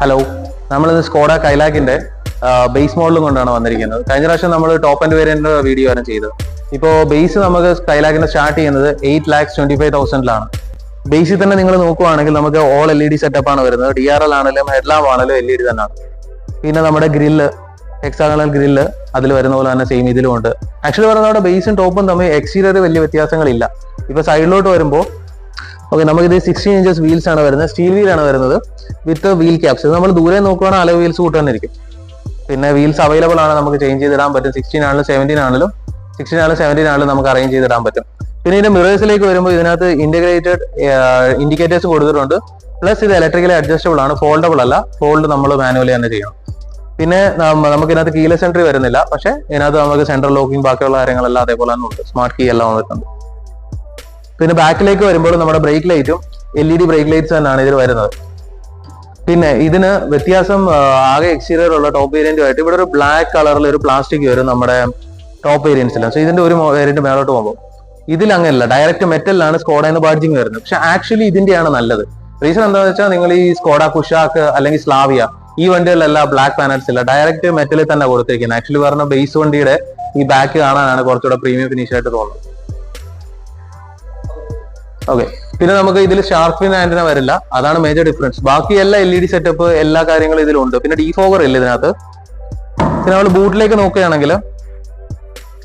Hello നമ്മളിന്ന് Skoda കൈലാക്കിന്റെ base മോഡലും കൊണ്ടാണ് വന്നിരിക്കുന്നത്. കഴിഞ്ഞ പ്രാവശ്യം നമ്മൾ ടോപ്പ് ആൻഡ് വേരിയന്റ് വീഡിയോ ആണ് ചെയ്തത്. ഇപ്പോൾ ബേസ് നമുക്ക് കൈലാക്കിന്റെ സ്റ്റാർട്ട് ചെയ്യുന്നത് എയ്റ്റ് ലാക്സ് ട്വന്റി ഫൈവ് തൗസൻഡിലാണ് ബേസിൽ തന്നെ നിങ്ങൾ നോക്കുവാണെങ്കിൽ നമുക്ക് all L E D setup ആണ് വരുന്നത്. ഡി ആർ എൽ ആണെങ്കിലും ഹെഡ്ലാമ്പ് ആണെങ്കിലും എൽ ഇ ഡി തന്നെയാണ്. പിന്നെ നമ്മുടെ ഗ്രില്ല് ഹെക്സാഗണൽ ഗ്രില്ല് അതിൽ വരുന്ന പോലെ തന്നെ സെയിം ഇതിലും ഉണ്ട്. ആക്ച്വലി പറഞ്ഞ ബേസും ടോപ്പും തമ്മിൽ എക്സ്റ്റീരിയർ വലിയ വ്യത്യാസങ്ങളില്ല. ഇപ്പൊ സൈഡിലോട്ട് വരുമ്പോൾ ഓക്കെ നമുക്ക് ഇത് സിക്സ്റ്റീൻ ഇഞ്ചസ് വീൽസ് ആണ് വരുന്നത്. സ്റ്റീൽ വീൽ ആണ് വരുന്നത് വിത്ത് വീൽ ക്യാപ്സ് നമ്മൾ ദൂരെ നോക്കുവാണെങ്കിൽ അല വീൽസ് കൂട്ടാനിരിക്കും പിന്നെ വീൽസ് അവൈലബിൾ ആണ് നമുക്ക് ചേഞ്ച് ചെയ്തിടാൻ പറ്റും. സിക്സ്റ്റീൻ ആണെങ്കിലും സെവന്റീൻ ആണെങ്കിലും സിക്സ്റ്റീൻ ആണെങ്കിലും സെവന്റീൻ ആണെങ്കിലും നമുക്ക് അറേഞ്ച് ചെയ്തിടാൻ പറ്റും. പിന്നെ ഇതിന്റെ മിറേഴ്സിലേക്ക് വരുമ്പോൾ ഇതിനകത്ത് ഇന്റഗ്രേറ്റഡ് ഇൻഡിക്കേറ്റേഴ്സ് കൊടുത്തിട്ടുണ്ട്. പ്ലസ് ഇത് ഇലക്ട്രിക്കലി അഡ്ജസ്റ്റബിൾ ആണ്. ഫോൾഡബിൾ അല്ല. ഫോൾഡ് നമ്മൾ മാനുവലി തന്നെ ചെയ്യണം. പിന്നെ നമുക്ക് ഇതിനകത്ത് കീല സെൻട്രി വരുന്നില്ല. പക്ഷേ ഇതിനകത്ത് നമുക്ക് സെൻട്രൽ ലോക്കിംഗ് ബാക്കിയുള്ള കാര്യങ്ങളെല്ലാം അതേപോലെ തന്നെ ഉണ്ട്. സ്മാർട്ട് കീ എല്ലാം വന്നിട്ടുണ്ട്. പിന്നെ ബാക്കിലേക്ക് വരുമ്പോൾ നമ്മുടെ ബ്രേക്ക് ലൈറ്റും L E D brake lights തന്നെയാണ് ഇതിൽ വരുന്നത്. പിന്നെ ഇതിന് വ്യത്യാസം ആകെ എക്സ്റ്റീരിയർ ഉള്ള ടോപ്പ് വേരിയന്റുമായിട്ട് ഇവിടെ ഒരു ബ്ലാക്ക് കളറിൽ ഒരു പ്ലാസ്റ്റിക് വരും നമ്മുടെ ടോപ്പ് വേരിയൻസിൽ സോ ഇതിന്റെ ഒരു വേരിയന്റ് മേലോട്ട് പോകുമ്പോൾ ഇതിൽ അങ്ങനെയല്ല ഡയറക്റ്റ് മെറ്റലിലാണ് എന്ന് ബാഡ്ജിങ് വരുന്നത്. പക്ഷെ ആക്ച്വലി ഇതിന്റെയാണ് നല്ലത്. റീസൺ എന്താണെന്ന് വെച്ചാൽ നിങ്ങൾ ഈ സ്കോഡ കുഷാക്ക് അല്ലെങ്കിൽ സ്ലാവിയ ഈ വണ്ടികളിലല്ല ബ്ലാക്ക് പാനൽസ് ഇല്ല. ഡയറക്റ്റ് മെറ്റലിൽ തന്നെ കൊടുത്തിരിക്കുന്നത്. ആക്ച്വലി പറഞ്ഞ ബേസ് വണ്ടിയുടെ ഈ ബാക്ക് കാണാനാണ് കുറച്ചുകൂടെ പ്രീമിയം ഫിനിഷ് ആയിട്ട് തോന്നുന്നത്. ഓക്കെ പിന്നെ നമുക്ക് ഇതിൽ ഷാർപ്പിൻ ആന്റിന വരില്ല. അതാണ് മേജർ ഡിഫറൻസ് ബാക്കി എല്ലാ എൽ ഇ ഡി സെറ്റപ്പ് എല്ലാ കാര്യങ്ങളും ഇതിലുണ്ട്. പിന്നെ ഡീഫോഗർ ഇല്ല ഇതിനകത്ത്. പിന്നെ നമ്മൾ ബൂട്ടിലേക്ക് നോക്കുകയാണെങ്കിൽ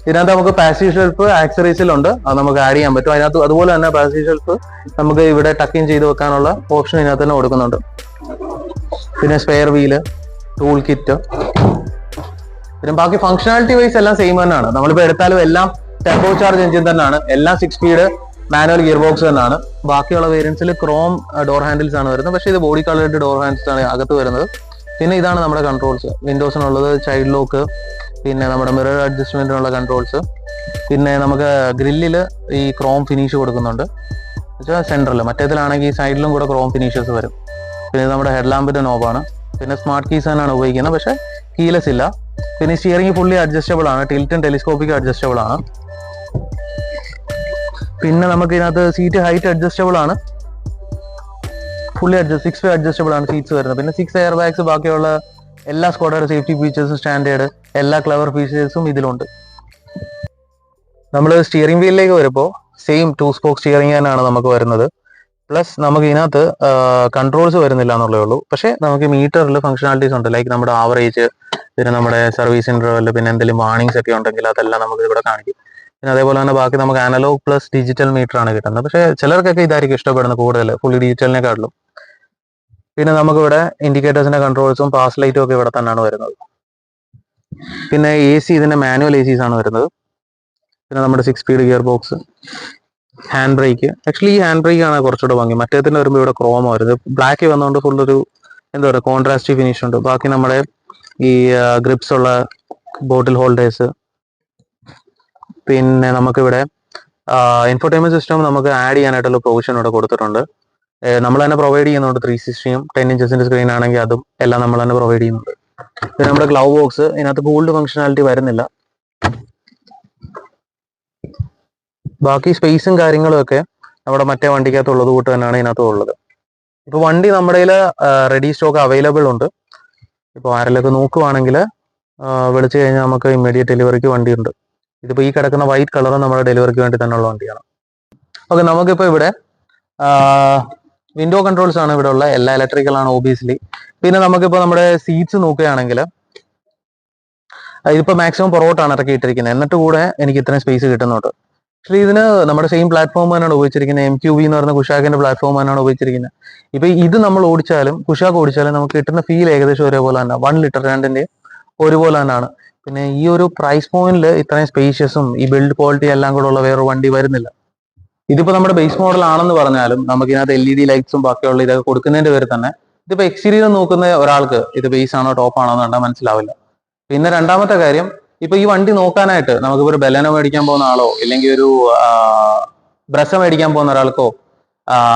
ഇതിനകത്ത് നമുക്ക് പാസേജ് ഷെൽഫ് ആക്സറീസിലുണ്ട് അത് നമുക്ക് ആഡ് ചെയ്യാൻ പറ്റും. അതിനകത്ത് അതുപോലെ തന്നെ പാസേജ് ഷെൽഫ് നമുക്ക് ഇവിടെ ടക്കിൻ ചെയ്ത് വെക്കാനുള്ള ഓപ്ഷൻ ഇതിനകത്ത് തന്നെ കൊടുക്കുന്നുണ്ട്. പിന്നെ സ്പെയർ വീൽ ടൂൾ കിറ്റ് പിന്നെ ബാക്കി ഫംഗ്ഷനാലിറ്റി വൈസ് എല്ലാം സെയിം തന്നെയാണ്. നമ്മളിപ്പോ എടുത്താലും എല്ലാം ടെമ്പോ ചാർജ് എഞ്ചിൻ തന്നെയാണ്. എല്ലാം six speed manual gear box തന്നെയാണ് ബാക്കിയുള്ള വേരിയൻസിൽ ക്രോം ഡോർ ഹാൻഡിൽസ് ആണ് വരുന്നത്. പക്ഷേ ഇത് ബോഡി കളേഡ് ഡോർ ഹാൻഡിൽസ് ആണ് അകത്ത് വരുന്നത്. പിന്നെ ഇതാണ് നമ്മുടെ കൺട്രോൾസ് വിൻഡോസിനുള്ളത് ചൈൽഡ് ലോക്ക് പിന്നെ നമ്മുടെ മിറർ അഡ്ജസ്റ്റ്മെന്റിനുള്ള കൺട്രോൾസ് പിന്നെ നമുക്ക് ഗ്രില്ലിൽ ഈ ക്രോം ഫിനിഷ് കൊടുക്കുന്നുണ്ട്. വെച്ചാൽ സെൻട്രൽ മറ്റേതിലാണെങ്കിൽ സൈഡിലും കൂടെ ക്രോം ഫിനിഷേഴ്സ് വരും. പിന്നെ നമ്മുടെ ഹെഡ് ലാമ്പിന്റെ നോബാണ് പിന്നെ സ്മാർട്ട് കീസ് തന്നെയാണ് ഉപയോഗിക്കുന്നത്. പക്ഷേ കീലെസ് ഇല്ല. പിന്നെ സ്റ്റിയറിംഗ് ഫുള്ളി അഡ്ജസ്റ്റബിൾ ആണ്. ടിൽറ്റും ടെലിസ്കോപ്പിക് അഡ്ജസ്റ്റബിൾ ആണ്. പിന്നെ നമുക്ക് ഇതിനകത്ത് സീറ്റ് ഹൈറ്റ് അഡ്ജസ്റ്റബിൾ ആണ്. Fully adjust six way adjustable ആണ് സീറ്റ്സ് വരുന്നത്. പിന്നെ സിക്സ് എയർ ബാഗ്സ് ബാക്കിയുള്ള എല്ലാ സ്കോഡയുടെ സേഫ്റ്റി ഫീച്ചേഴ്സും സ്റ്റാൻഡേർഡ് എല്ലാ ക്ലവർ ഫീച്ചേഴ്സും ഇതിലുണ്ട്. നമ്മൾ സ്റ്റിയറിംഗ് വീലിലേക്ക് വരുമ്പോൾ സെയിം ടു സ്പോക്ക് സ്റ്റിയറിംഗ് തന്നെയാണ് നമുക്ക് വരുന്നത്. പ്ലസ് നമുക്ക് ഇതിനകത്ത് കൺട്രോൾസ് വരുന്നില്ല എന്നുള്ളേ ഉള്ളൂ. പക്ഷേ നമുക്ക് മീറ്ററിൽ ഫംഗ്ഷനാലിറ്റീസ് ഉണ്ട്. ലൈക്ക് നമ്മുടെ ആവറേജ് പിന്നെ നമ്മുടെ സർവീസ് ഇന്റർവെൽ പിന്നെ എന്തെങ്കിലും വാണിങ്സ് ഒക്കെ ഉണ്ടെങ്കിൽ അതെല്ലാം നമുക്ക് ഇവിടെ കാണിക്കും. പിന്നെ അതേപോലെ തന്നെ ബാക്കി നമുക്ക് അനലോഗ് പ്ലസ് ഡിജിറ്റൽ മീറ്റർ ആണ് കിട്ടുന്നത്. പക്ഷേ ചിലർക്കൊക്കെ ഇതായിരിക്കും ഇഷ്ടപ്പെടുന്നത് കൂടുതൽ. ഫുള്ളി ഡിജിറ്റലിനെക്കാട്ടിലും പിന്നെ നമുക്കിവിടെ ഇൻഡിക്കേറ്റേഴ്സിന്റെ കൺട്രോൾസും പാസ് ലൈറ്റും ഒക്കെ ഇവിടെ തന്നെയാണ് വരുന്നത്. പിന്നെ എ സി ഇതിന്റെ മാനുവൽ എ സീസ് ആണ് വരുന്നത്. പിന്നെ നമ്മുടെ six speed gear box hand brake actually ഈ ഹാൻഡ് ബ്രേക്ക് ആണ് കുറച്ചുകൂടെ ഭംഗി. മറ്റേതിന് വരുമ്പോൾ ഇവിടെ ക്രോമ വരുന്നത്. ബ്ലാക്ക് വന്നുകൊണ്ട് ഫുൾ ഒരു എന്താ പറയുക കോൺട്രാസ്റ്റ് ഫിനിഷ് ഉണ്ട്. ബാക്കി നമ്മുടെ ഈ ഗ്രിപ്സ് ഉള്ള ബോട്ടിൽ ഹോൾഡേഴ്സ് പിന്നെ നമുക്കിവിടെ ഇൻഫോർടൈൻമെന്റ് സിസ്റ്റം നമുക്ക് ആഡ് ചെയ്യാനായിട്ടുള്ള പ്രൊവിഷൻ ഇവിടെ കൊടുത്തിട്ടുണ്ട്. നമ്മൾ തന്നെ പ്രൊവൈഡ് ചെയ്യുന്നുണ്ട് ത്രീ സിക്സ്റ്റിയും ടെൻ ഇഞ്ചസിന്റെ സ്ക്രീൻ ആണെങ്കിൽ അതും എല്ലാം നമ്മൾ തന്നെ പ്രൊവൈഡ് ചെയ്യുന്നുണ്ട്. പിന്നെ നമ്മുടെ ഗ്ലൗ ബോക്സ് ഇതിനകത്ത് ഗോൾഡ് ഫംഗ്ഷനാലിറ്റി വരുന്നില്ല. ബാക്കി സ്പേസും കാര്യങ്ങളും ഒക്കെ നമ്മുടെ മറ്റേ വണ്ടിക്കകത്ത് ഉള്ളത് കൂട്ട് തന്നെയാണ് ഇതിനകത്ത് ഉള്ളത്. ഇപ്പൊ വണ്ടി നമ്മുടെ റെഡി സ്റ്റോക്ക് അവൈലബിൾ ഉണ്ട്. ഇപ്പോൾ ആരെല്ലാം നോക്കുവാണെങ്കിൽ വിളിച്ചു കഴിഞ്ഞാൽ നമുക്ക് ഇമ്മീഡിയറ്റ് ഡെലിവറിക്ക് വണ്ടിയുണ്ട് ഇതിപ്പോൾ ഈ കിടക്കുന്ന വൈറ്റ് കളർ നമ്മുടെ ഡെലിവറിക്ക് വേണ്ടി തന്നെയുള്ള വണ്ടിയാണ്. ഓക്കെ നമുക്കിപ്പോൾ ഇവിടെ വിൻഡോ കൺട്രോൾസ് ആണ് ഇവിടെ ഉള്ള എല്ലാ ഇലക്ട്രിക്കൽ ആണ് ഓബിയസ്ലി പിന്നെ നമുക്കിപ്പോൾ നമ്മുടെ സീറ്റ്സ് നോക്കുകയാണെങ്കിൽ ഇതിപ്പോ മാക്സിമം പുറകോട്ടാണ് ഇറക്കിയിട്ടിരിക്കുന്നത് എന്നിട്ട് കൂടെ എനിക്ക് ഇത്രയും സ്പേസ് കിട്ടുന്നുണ്ട്. പക്ഷേ ഇതിന് നമ്മുടെ സെയിം പ്ലാറ്റ്ഫോം തന്നെയാണ് ഉപയോഗിച്ചിരിക്കുന്നത്. എം ക്യു വി എന്ന് പറയുന്ന കുഷാക്കിന്റെ പ്ലാറ്റ്ഫോം തന്നെയാണ് ഉപയോഗിച്ചിരിക്കുന്നത്. ഇപ്പൊ ഇത് നമ്മൾ ഓടിച്ചാലും കുഷാക്ക് ഓടിച്ചാലും നമുക്ക് കിട്ടുന്ന ഫീൽ ഏകദേശം ഒരേപോലെ തന്നെ. വൺ ലിറ്റർ രണ്ടിന്റെ ഒരുപോലെ തന്നെയാണ്. പിന്നെ ഈ ഒരു പ്രൈസ് പോയിന്റിൽ ഇത്രയും സ്പേഷ്യസും ഈ ബിൽഡ് ക്വാളിറ്റി എല്ലാം കൂടെ ഉള്ള വേറൊരു വണ്ടി വരുന്നില്ല. ഇതിപ്പോ നമ്മുടെ ബേസ് മോഡൽ ആണെന്ന് പറഞ്ഞാലും നമുക്ക് ഇതിനകത്ത് എൽ ഇ ഡി ലൈറ്റ്സും ബാക്കിയുള്ള ഇതൊക്കെ കൊടുക്കുന്നതിന്റെ പേര് തന്നെ ഇതിപ്പോ എക്സ്റ്റീരിയർ നോക്കുന്ന ഒരാൾക്ക് ഇത് ബേസ് ആണോ ടോപ്പ് ആണോ എന്ന് കണ്ടാൽ മനസ്സിലാവില്ല. പിന്നെ രണ്ടാമത്തെ കാര്യം ഇപ്പൊ ഈ വണ്ടി നോക്കാനായിട്ട് നമുക്ക് ഒരു ബെലനോ മേടിക്കാൻ പോകുന്ന ആളോ ഇല്ലെങ്കിൽ ഒരു ബ്രസ മേടിക്കാൻ പോകുന്ന ഒരാൾക്കോ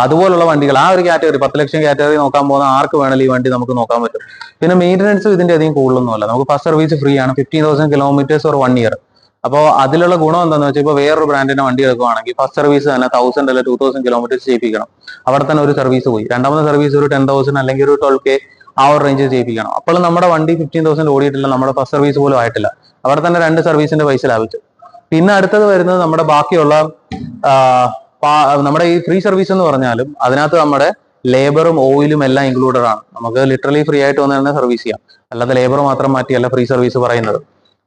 അതുപോലുള്ള വണ്ടികൾ ആ ഒരു കാറ്റഗറി പത്ത് ലക്ഷം കാറ്റഗറി നോക്കാൻ പോകുന്ന ആർക്ക് വേണമെങ്കിലും ഈ വണ്ടി നമുക്ക് നോക്കാൻ പറ്റും. പിന്നെ മെയിന്റനൻസും ഇതിന്റെ അധികം കൂടുതലൊന്നുമല്ല. നമുക്ക് ഫസ്റ്റ് സർവീസ് ഫ്രീ ആണ് fifteen thousand kilometres or one year അപ്പോൾ അതിലുള്ള ഗുണം എന്താണെന്ന് വെച്ചാൽ ഇപ്പോൾ വേറൊരു ബ്രാൻഡിന്റെ വണ്ടി എടുക്കുവാണെങ്കിൽ ഫസ്റ്റ് സർവീസ് തന്നെ തൗസൻഡ് അല്ലെങ്കിൽ ടൂ തൗസൻഡ് കിലോമീറ്റേഴ്സ് ചെയ്യിപ്പിക്കണം. അവിടെ തന്നെ ഒരു സർവീസ് പോയി. രണ്ടാമത്തെ സർവീസ് ഒരു ടെൻ തൗസൻഡ് അല്ലെങ്കിൽ ഒരു ട്വൽവ് കെ ആ ഒരു റേഞ്ച് ചെയ്യിപ്പിക്കണം. അപ്പോൾ നമ്മുടെ വണ്ടി ഫിഫ്റ്റീൻ തൗസൻഡ് ഓടിയിട്ടില്ല നമ്മുടെ ഫസ്റ്റ് സർവീസ് പോലും ആയിട്ടില്ല. അവിടെ തന്നെ രണ്ട് സർവീസിന്റെ പൈസ ലാഭിച്ചു. പിന്നെ അടുത്തത് വരുന്നത് നമ്മുടെ ബാക്കിയുള്ള നമ്മുടെ ഈ ഫ്രീ സർവീസ് എന്ന് പറഞ്ഞാലും അതിനകത്ത് നമ്മുടെ ലേബറും ഓയിലും എല്ലാം ഇൻക്ലൂഡഡ് ആണ്. നമുക്ക് ലിറ്ററലി ഫ്രീ ആയിട്ട് വന്ന് തന്നെ സർവീസ് ചെയ്യാം. അല്ലാതെ ലേബർ മാത്രം മാറ്റിയല്ല ഫ്രീ സർവീസ് പറയുന്നത്.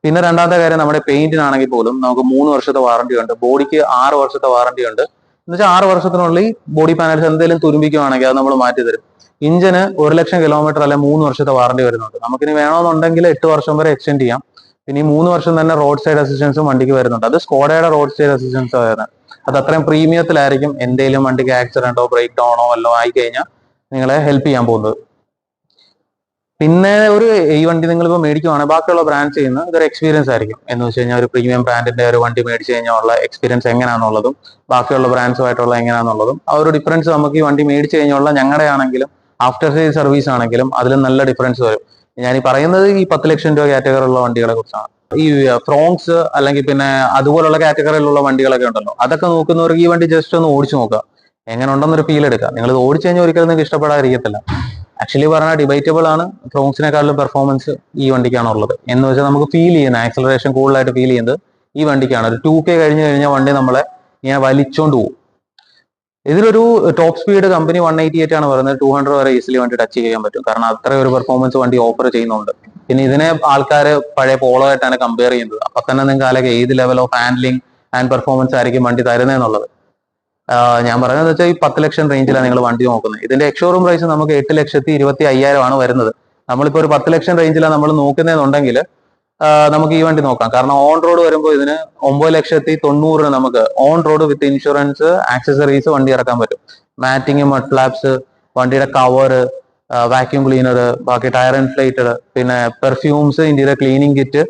പിന്നെ രണ്ടാമത്തെ കാര്യം നമ്മുടെ പെയിന്റിനാണെങ്കിൽ പോലും നമുക്ക് മൂന്ന് വർഷത്തെ വാറണ്ടി ഉണ്ട്. ബോഡിക്ക് ആറ് വർഷത്തെ വാറണ്ടി ഉണ്ട്. എന്ന് വെച്ചാൽ ആറ് വർഷത്തിനുള്ളിൽ ബോഡി പാനൽസ് എന്തെങ്കിലും തുരുമ്പിക്കുവാണെങ്കിൽ അത് നമ്മൾ മാറ്റി തരും. ഇഞ്ചിന് ഒരു ലക്ഷം കിലോമീറ്റർ അല്ലെ മൂന്ന് വർഷത്തെ വാറണ്ടി വരുന്നുണ്ട്. നമുക്കിനി വേണമെന്നുണ്ടെങ്കിൽ എട്ട് വർഷം വരെ എക്സ്റ്റെൻഡ് ചെയ്യാം. പിന്നെ ഈ മൂന്ന് വർഷം തന്നെ റോഡ് സൈഡ് അസിസ്റ്റൻസും വണ്ടിക്ക് വരുന്നുണ്ട്. അത് സ്കോഡയുടെ റോഡ് സൈഡ് അസിസ്റ്റൻസ് വരുന്നത് അത് അത്രയും പ്രീമിയത്തിലായിരിക്കും എന്തെങ്കിലും വണ്ടിക്ക് ആക്സിഡന്റോ ബ്രേക്ക് ഡൗണോ വല്ലോ ആയി കഴിഞ്ഞാൽ നിങ്ങളെ ഹെൽപ്പ് ചെയ്യാൻ പോകുന്നത്. പിന്നെ ഒരു ഈ വണ്ടി നിങ്ങൾ ഇപ്പോൾ മേടിക്കുവാണെങ്കിൽ ബാക്കിയുള്ള ബ്രാൻഡ് ചെയ്യുന്ന ഇതൊരു എക്സ്പീരിയൻസ് ആയിരിക്കും. എന്ന് വെച്ച് കഴിഞ്ഞാൽ ഒരു പ്രീമിയം ബ്രാൻഡിന്റെ ഒരു വണ്ടി മേടിച്ചു കഴിഞ്ഞാൽ ഉള്ള എക്സ്പീരിയൻസ് എങ്ങനെയാണെന്നുള്ളതും ബാക്കിയുള്ള ബ്രാൻഡ്സുമായിട്ടുള്ള എങ്ങനെയാണെന്നുള്ളതും ആ ഒരു ഡിഫറൻസ് നമുക്ക് ഈ വണ്ടി മേടിച്ചു കഴിഞ്ഞുള്ള ഞങ്ങളുടെ ആണെങ്കിലും ആഫ്റ്റർ സെയിൽ സർവീസ് ആണെങ്കിലും അതിൽ നല്ല ഡിഫറൻസ് വരും. ഞാൻ ഈ പറയുന്നത് ഈ പത്ത് ലക്ഷം രൂപ കാറ്റഗറിയുള്ള വണ്ടികളെ കുറിച്ചാണ്. ഈ ഫ്രോങ്സ് അല്ലെങ്കിൽ പിന്നെ അതുപോലുള്ള കാറ്റഗറിയിലുള്ള വണ്ടികളൊക്കെ ഉണ്ടല്ലോ. അതൊക്കെ നോക്കുന്നവർക്ക് ഈ വണ്ടി ജസ്റ്റ് ഒന്ന് ഓടിച്ചു നോക്കുക. എങ്ങനെ ഉണ്ടെന്നൊരു ഫീൽ എടുക്കുക. നിങ്ങൾ ഇത് ഓടിച്ചു കഴിഞ്ഞാൽ ഒരിക്കലും നിങ്ങൾക്ക് ഇഷ്ടപ്പെടാതിരിക്കത്തില്ല. ആക്ച്വലി പറഞ്ഞാൽ ഡിബൈറ്റബിൾ ആണ്. ഫ്രോങ്സിനെക്കാളും പെർഫോമൻസ് ഈ വണ്ടിക്കാണ് ഉള്ളത്. എന്ന് വെച്ചാൽ നമുക്ക് ഫീൽ ചെയ്യുന്ന ആക്സലറേഷൻ കൂടുതലായിട്ട് ഫീൽ ചെയ്യുന്നത് ഈ വണ്ടിക്കാണ്. ഒരു ടു കെ കഴിഞ്ഞ് കഴിഞ്ഞാൽ വണ്ടി നമ്മളെ ഇങ്ങനെ വലിച്ചോണ്ട് പോകും. ഇതിലൊരു top speed company one eighty eight ആണ് പറയുന്നത്. ടു ഹൺഡ്രഡ് വരെ ഈസിലി വണ്ടി ടച്ച് ചെയ്യാൻ പറ്റും. കാരണം അത്ര ഒരു പെർഫോമൻസ് വണ്ടി ഓഫർ ചെയ്യുന്നുണ്ട്. പിന്നെ ഇതിനെ ആൾക്കാർ പഴയ പോളോ ആയിട്ടാണ് കമ്പയർ ചെയ്യുന്നത്. അപ്പൊ തന്നെ നിങ്ങൾക്ക് അല്ലെങ്കിൽ ഏത് level of handling and performance ആയിരിക്കും വണ്ടി തരുന്നതെന്നുള്ളത് ഞാൻ പറയുന്നത് വെച്ചാൽ ഈ പത്ത് ലക്ഷം റേഞ്ചിലാണ് നിങ്ങൾ വണ്ടി നോക്കുന്നത്. ഇതിന്റെ എക്സ്ഷോറൂം പ്രൈസ് നമുക്ക് എട്ട് ലക്ഷത്തി ഇരുപത്തി അയ്യായിരം ആണ് വരുന്നത്. നമ്മളിപ്പോൾ ഒരു പത്ത് ലക്ഷം റേഞ്ചിലാണ് നമ്മൾ നോക്കുന്നതെന്നുണ്ടെങ്കിൽ നമുക്ക് ഈ വണ്ടി നോക്കാം. കാരണം ഓൺ റോഡ് വരുമ്പോൾ ഇതിന് ഒമ്പത് ലക്ഷത്തി തൊണ്ണൂറിന് നമുക്ക് on road with insurance accessories വണ്ടി ഇറക്കാൻ പറ്റും. മാറ്റിങ് മഡ് ഫ്ലാപ്സ് വണ്ടിയുടെ കവറ് വാക്യൂം ക്ലീനർ ബാക്കി ടയർ ഇൻഫ്ലേറ്റർ പിന്നെ പെർഫ്യൂംസ് ഇന്ത്യയുടെ ക്ലീനിങ് കിറ്റ്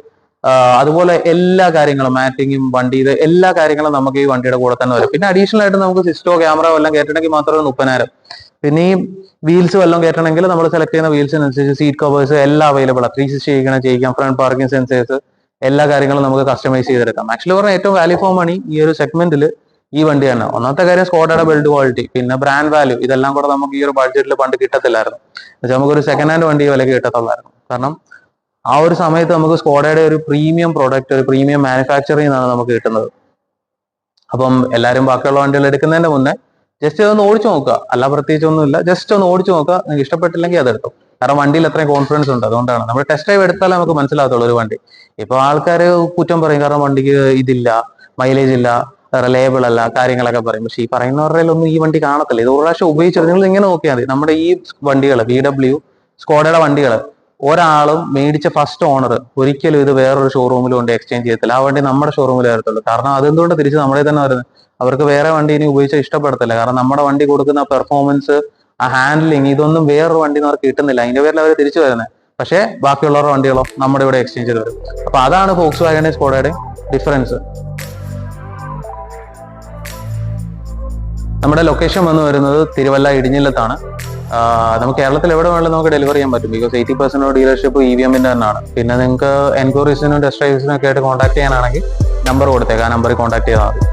അതുപോലെ എല്ലാ കാര്യങ്ങളും മാറ്റിങ്ങും വണ്ടി ഇത് എല്ലാ കാര്യങ്ങളും നമുക്ക് ഈ വണ്ടിയുടെ കൂടെ തന്നെ വരും. പിന്നെ അഡീഷണൽ ആയിട്ട് നമുക്ക് സിസ്റ്റോ ക്യാമറ വല്ലതും കയറ്റണമെങ്കിൽ മാത്രമേ മുപ്പതിനായിരം. പിന്നെ ഈ വീൽസ് വല്ലതും കയറ്റണമെങ്കിൽ നമ്മൾ സെലക്ട് ചെയ്യുന്ന വീൽസിനനുസരിച്ച് സീറ്റ് കവേഴ്സ് എല്ലാം അവൈലബിൾ ആണ് ത്രീ സിക്സ്റ്റി ചെയ്യണം ചെയ്യിക്കാം ഫ്രണ്ട് പാർക്കിംഗ് സെൻസേഴ്സ് എല്ലാ കാര്യങ്ങളും നമുക്ക് കസ്റ്റമൈസ് ചെയ്തെടുക്കാം. ആക്ച്വലി പറഞ്ഞാൽ ഏറ്റവും വാല്യൂ ഫോർ മണി ഈ ഒരു സെഗ്മെന്റിൽ ഈ വണ്ടി തന്നെ ഒന്നാമത്തെ കാര്യം സ്കോഡയുടെ ബിൽഡ് ക്വാളിറ്റി പിന്നെ ബ്രാൻഡ് വാല്യൂ ഇതെല്ലാം കൂടെ നമുക്ക് ഈ ഒരു ബഡ്ജറ്റിൽ പണ്ട് കിട്ടത്തില്ലായിരുന്നു. എന്നുവെച്ചാൽ നമുക്കൊരു സെക്കൻഡ് ഹാൻഡ് വണ്ടി വിലക്ക് കിട്ടത്തുള്ളായിരുന്നു. കാരണം ആ ഒരു സമയത്ത് നമുക്ക് സ്കോഡയുടെ ഒരു പ്രീമിയം പ്രോഡക്റ്റ് ഒരു പ്രീമിയം മാനുഫാക്ചറിംഗ് എന്നാണ് നമുക്ക് കിട്ടുന്നത്. അപ്പം എല്ലാവരും ബാക്കിയുള്ള വണ്ടികൾ എടുക്കുന്നതിന്റെ മുന്നേ ജസ്റ്റ് ഒന്ന് ഓടിച്ചു നോക്കുക. അല്ല പ്രത്യേകിച്ച് ഒന്നുമില്ല ജസ്റ്റ് ഒന്ന് ഓടിച്ചു നോക്കുക. നിങ്ങൾക്ക് ഇഷ്ടപ്പെട്ടില്ലെങ്കിൽ അതെടുത്തു കാരണം വണ്ടിയിൽ അത്രയും കോൺഫിഡൻസ് ഉണ്ട്. അതുകൊണ്ടാണ്. നമ്മൾ ടെസ്റ്റ് ഡ്രൈവ് എടുത്താലേ നമുക്ക് മനസ്സിലാകത്തുള്ളൂ ഒരു വണ്ടി. ഇപ്പൊ ആൾക്കാർ കുറ്റം പറയും. കാരണം വണ്ടിക്ക് ഇതില്ല മൈലേജ് ഇല്ല. റിലയബിൾ അല്ല കാര്യങ്ങളൊക്കെ പറയും. പക്ഷെ ഈ പറയുന്നവരുടെ ഒന്നും ഈ വണ്ടി കാണത്തില്ല. ഇത് ഒരു പ്രാവശ്യം ഉപയോഗിച്ചത് നിങ്ങൾ ഇങ്ങനെ നോക്കിയാൽ മതി. നമ്മുടെ ഈ വണ്ടികൾ ബി ഡബ്ല്യു സ്കോഡയുടെ വണ്ടികൾ ഒരാളും മേടിച്ച ഫസ്റ്റ് ഓണർ ഒരിക്കലും ഇത് വേറൊരു ഷോറൂമിൽ കൊണ്ട് എക്സ്ചേഞ്ച് ചെയ്യത്തില്ല. ആ വണ്ടി നമ്മുടെ ഷോറൂമിൽ വരത്തുള്ളൂ. കാരണം അതെന്തുകൊണ്ട് തിരിച്ച് നമ്മളെ തന്നെ വരുന്നത്? അവർക്ക് വേറെ വണ്ടി ഇനി ഉപയോഗിച്ചാൽ ഇഷ്ടപ്പെടത്തില്ല. കാരണം നമ്മുടെ വണ്ടി കൊടുക്കുന്ന പെർഫോമൻസ് ആ ഹാൻഡ്ലിങ് ഇതൊന്നും വേറൊരു വണ്ടി അവർക്ക് കിട്ടുന്നില്ല. അതിന്റെ പേരിൽ അവർ തിരിച്ചു വരുന്നത്. പക്ഷേ ബാക്കിയുള്ളവരുടെ വണ്ടികളോ നമ്മുടെ ഇവിടെ എക്സ്ചേഞ്ച് ചെയ്ത് വരും. അപ്പൊ അതാണ് ഫോക്സ് വാഗണേ സ്കോഡയുടെ ഡിഫറൻസ് നമ്മുടെ ലൊക്കേഷൻ വന്നു വരുന്നത് തിരുവല്ല ഇടിഞ്ഞില്ലത്താണ്. നമുക്ക് കേരളത്തിൽ എവിടെ വേണമെങ്കിലും നമുക്ക് ഡെലിവർ ചെയ്യാൻ പറ്റും. Because eighty percent dealership E V എമ്മിന്റെ തന്നെയാണ്. പിന്നെ നിങ്ങൾക്ക് എൻക്വയറീസിനും ടെസ്റ്റ് ഡ്രൈവ്സിനും ഒക്കെ ആയിട്ട് കോൺടാക്ട് ചെയ്യാനാണെങ്കിൽ നമ്പർ കൊടുത്തേക്കാം. ആ നമ്പറിൽ കോൺടാക്ട് ചെയ്താൽ മതി.